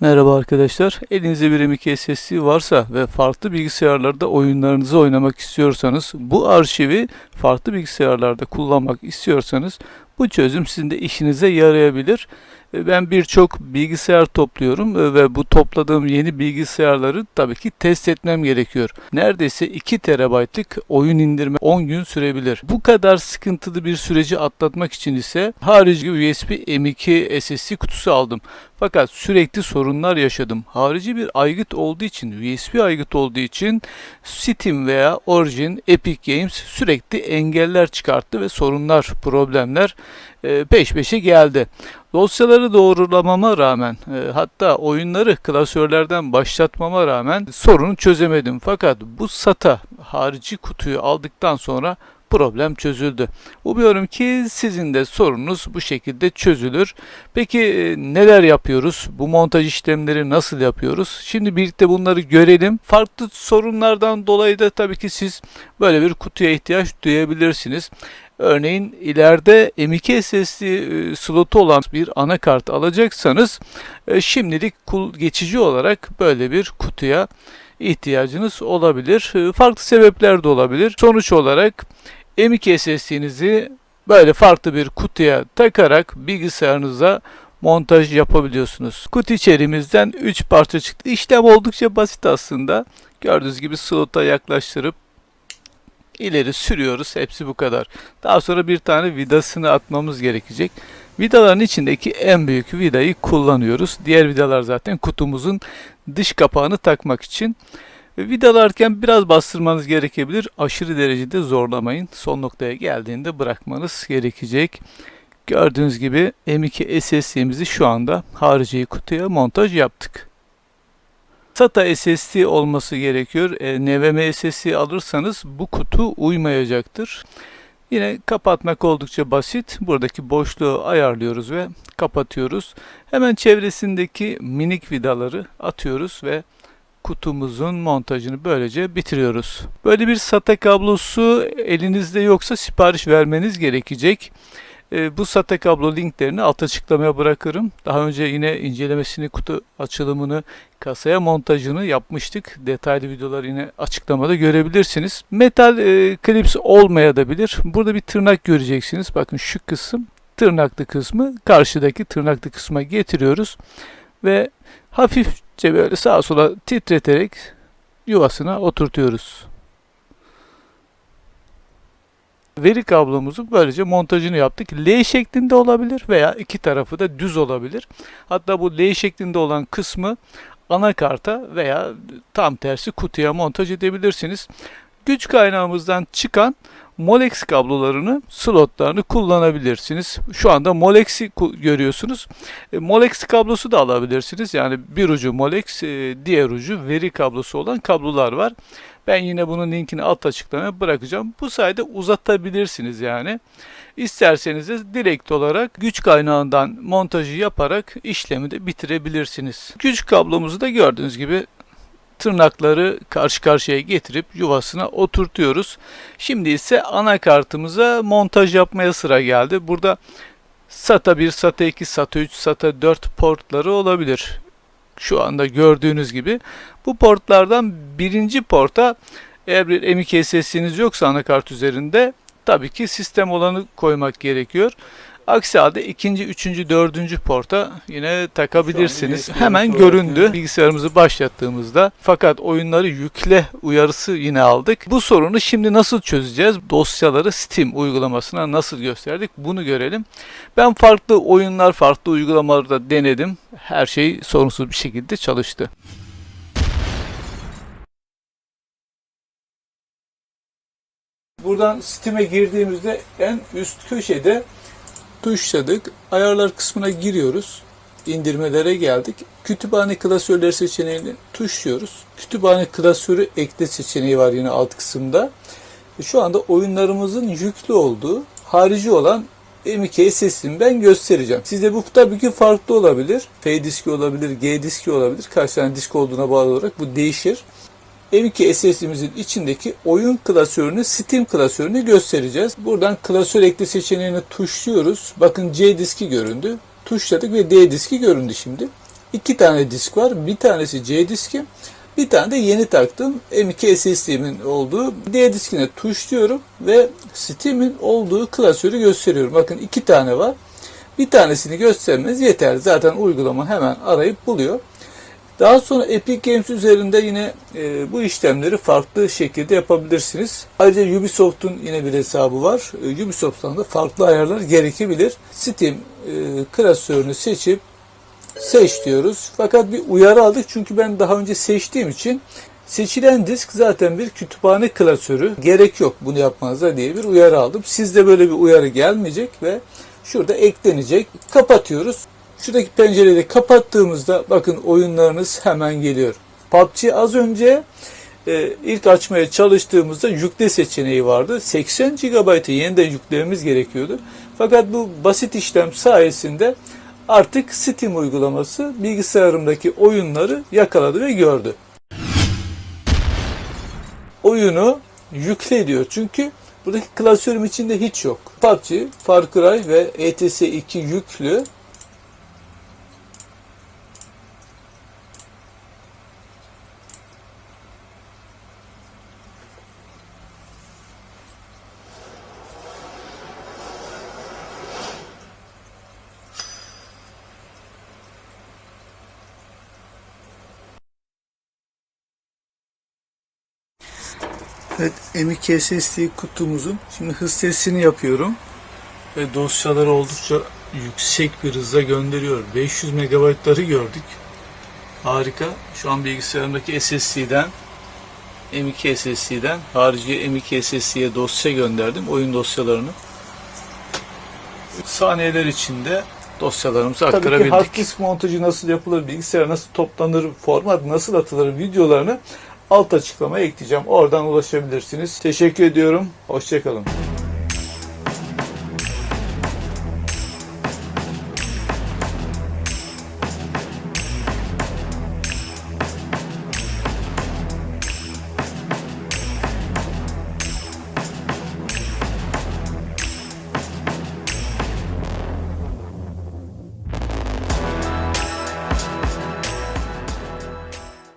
Merhaba arkadaşlar. Elinizde bir M.2 SSD varsa ve farklı bilgisayarlarda oyunlarınızı oynamak istiyorsanız, bu arşivi farklı bilgisayarlarda kullanmak istiyorsanız bu çözüm sizin de işinize yarayabilir. Ben birçok bilgisayar topluyorum e, ve bu topladığım yeni bilgisayarları tabii ki test etmem gerekiyor. Neredeyse 2 terabaytlık oyun indirme 10 gün sürebilir. Bu kadar sıkıntılı bir süreci atlatmak için ise harici USB M.2 SSD kutusu aldım. Fakat sürekli sorunlar yaşadım. Harici bir aygıt olduğu için, USB aygıt olduğu için Steam veya Origin, Epic Games sürekli engeller çıkarttı ve sorunlar, problemler peş peşe geldi. Dosyaları doğrulamama rağmen, e, hatta oyunları klasörlerden başlatmama rağmen sorunu çözemedim. Fakat bu SATA harici kutuyu aldıktan sonra problem çözüldü. Umuyorum ki sizin de sorunuz bu şekilde çözülür. Peki e, neler yapıyoruz? Bu montaj işlemleri nasıl yapıyoruz? Şimdi birlikte bunları görelim. Farklı sorunlardan dolayı da tabii ki siz böyle bir kutuya ihtiyaç duyabilirsiniz. Örneğin ileride M.2 SSD e, slotu olan bir anakart alacaksanız e, şimdilik geçici olarak böyle bir kutuya ihtiyacınız olabilir. E, Farklı sebepler de olabilir. Sonuç olarak M.2 SSD'nizi böyle farklı bir kutuya takarak bilgisayarınıza montaj yapabiliyorsunuz. Kutu içerimizden 3 parça çıktı. İşlem oldukça basit aslında. Gördüğünüz gibi slota yaklaştırıp ileri sürüyoruz. Hepsi bu kadar. Daha sonra bir tane vidasını atmamız gerekecek. Vidaların içindeki en büyük vidayı kullanıyoruz. Diğer vidalar zaten kutumuzun dış kapağını takmak için. Vidalarken biraz bastırmanız gerekebilir. Aşırı derecede zorlamayın. Son noktaya geldiğinde bırakmanız gerekecek. Gördüğünüz gibi M.2 SSD'mizi şu anda harici kutuya montaj yaptık. SATA SSD olması gerekiyor. E, NVMe SSD alırsanız bu kutu uymayacaktır. Yine kapatmak oldukça basit. Buradaki boşluğu ayarlıyoruz ve kapatıyoruz. Hemen çevresindeki minik vidaları atıyoruz ve kutumuzun montajını böylece bitiriyoruz. Böyle bir SATA kablosu elinizde yoksa sipariş vermeniz gerekecek. E, bu SATA kablo linklerini alt açıklamaya bırakırım. Daha önce yine incelemesini, kutu açılımını, kasaya montajını yapmıştık. Detaylı videoları yine açıklamada görebilirsiniz. Metal e, klips olmayabilir. Burada bir tırnak göreceksiniz. Bakın şu kısım tırnaklı kısmı karşıdaki tırnaklı kısma getiriyoruz ve hafifçe böyle sağa sola titreterek yuvasına oturtuyoruz. Veri kablomuzu böylece montajını yaptık. L şeklinde olabilir veya iki tarafı da düz olabilir. Hatta bu L şeklinde olan kısmı anakarta veya tam tersi kutuya montaj edebilirsiniz. Güç kaynağımızdan çıkan Molex kablolarını, slotlarını kullanabilirsiniz. Şu anda Molex'i görüyorsunuz. E, Molex kablosu da alabilirsiniz. Yani bir ucu Molex, e, diğer ucu veri kablosu olan kablolar var. Ben yine bunun linkini alt açıklamaya bırakacağım. Bu sayede uzatabilirsiniz yani. İsterseniz de direkt olarak güç kaynağından montajı yaparak işlemi de bitirebilirsiniz. Güç kablomuzu da gördüğünüz gibi tırnakları karşı karşıya getirip yuvasına oturtuyoruz. Şimdi ise anakartımıza montaj yapmaya sıra geldi. Burada SATA 1, SATA 2, SATA 3, SATA 4 portları olabilir. Şu anda gördüğünüz gibi bu portlardan birinci porta eğer bir M.2 SSD'niz yoksa anakart üzerinde tabii ki sistem olanı koymak gerekiyor. Aksi halde ikinci, üçüncü, dördüncü porta yine takabilirsiniz. Hemen göründü bilgisayarımızı başlattığımızda. Fakat oyunları yükle uyarısı yine aldık. Bu sorunu şimdi nasıl çözeceğiz? Dosyaları Steam uygulamasına nasıl gösterdik? Bunu görelim. Ben farklı oyunlar, farklı uygulamalarda denedim. Her şey sorunsuz bir şekilde çalıştı. Buradan Steam'e girdiğimizde en üst köşede tuşladık. Ayarlar kısmına giriyoruz. İndirmelere geldik. Kütüphane klasörleri seçeneğini tuşluyoruz. Kütüphane klasörü ekle seçeneği var yine alt kısımda. Şu anda oyunlarımızın yüklü olduğu harici olan M.2 SSD'ni ben göstereceğim. Sizde bu tabii ki farklı olabilir. F diski olabilir, G diski olabilir. Kaç tane disk olduğuna bağlı olarak bu değişir. M.2 SSD'mizin içindeki oyun klasörünü, Steam klasörünü göstereceğiz. Buradan klasör ekle seçeneğini tuşluyoruz. Bakın C diski göründü. Tuşladık ve D diski göründü şimdi. iki tane disk var. Bir tanesi C diski. Bir tane de yeni taktığım M2 SSD'min olduğu D diskine tuşluyorum ve Steam'in olduğu klasörü gösteriyorum. Bakın iki tane var. Bir tanesini göstermeniz yeterli. Zaten uygulama hemen arayıp buluyor. Daha sonra Epic Games üzerinde yine e, bu işlemleri farklı şekilde yapabilirsiniz. Ayrıca Ubisoft'un yine bir hesabı var. E, Ubisoft'tan da farklı ayarlar gerekebilir. Steam e, klasörünü seçip seç diyoruz. Fakat bir uyarı aldık çünkü ben daha önce seçtiğim için seçilen disk zaten bir kütüphane klasörü. Gerek yok bunu yapmanıza diye bir uyarı aldım. Sizde böyle bir uyarı gelmeyecek ve şurada eklenecek. Kapatıyoruz. Şuradaki pencereyi de kapattığımızda bakın oyunlarınız hemen geliyor. PUBG az önce e, ilk açmaya çalıştığımızda yükle seçeneği vardı. 80 GB'ı yeniden yüklememiz gerekiyordu. Fakat bu basit işlem sayesinde artık Steam uygulaması bilgisayarımdaki oyunları yakaladı ve gördü. Oyunu yükle diyor. Çünkü buradaki klasörüm içinde hiç yok. PUBG, Far Cry ve ETS 2 yüklü. Evet, M.2 SSD kutumuzun şimdi hız testini yapıyorum. Ve dosyaları oldukça yüksek bir hızla gönderiyor. 500 megabaytları gördük. Harika. Şu an bilgisayarımdaki SSD'den M.2 SSD'den harici M.2 SSD'ye dosya gönderdim. Oyun dosyalarını. Saniyeler içinde dosyalarımızı Tabii ki aktarabildik. hard disk montajı nasıl yapılır, bilgisayara nasıl toplanır, format nasıl atılır videolarını alt açıklamaya ekleyeceğim. Oradan ulaşabilirsiniz. Teşekkür ediyorum. Hoşçakalın.